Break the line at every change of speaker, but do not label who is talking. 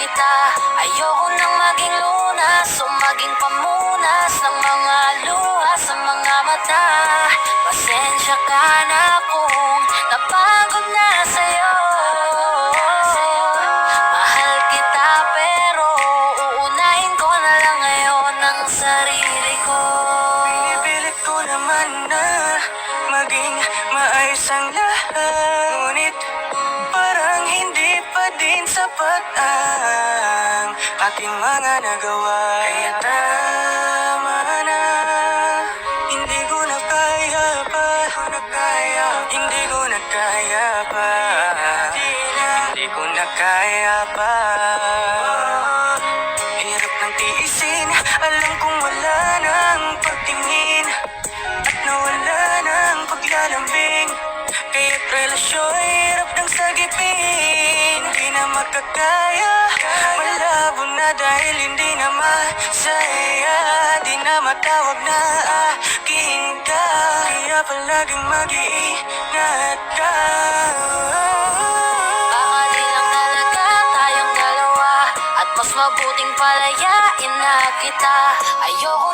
kita. Ayoko nang maging lunas O maging pamunas Ng mga luha sa mga mata. Pasensya ka na kung Napagod na sa'yo. Mahal kita pero Uunahin ko na lang ngayon Ang sarili ko.
Pinipilit ko naman na maging maayos ang lahat. Ngunit parang hindi pa din sapat aking mga nagawa. Kaya tama na Hindi ko na kaya pa. Na kaya Hindi ko na kaya pa. Hindi ko na kaya pa. Hirap ng tiisin Alam kong wala nang pagtingin. At nawala ng paglalambing. Kaya't relasyon hirap ng sagipin. Hindi na makakaya na dahil hindi na masaya Di na matawag na aking ka. Kaya palaging mag-iingat ka.
Baka di lang talaga tayong dalawa At mas mabuting palayain na kita. Ayoko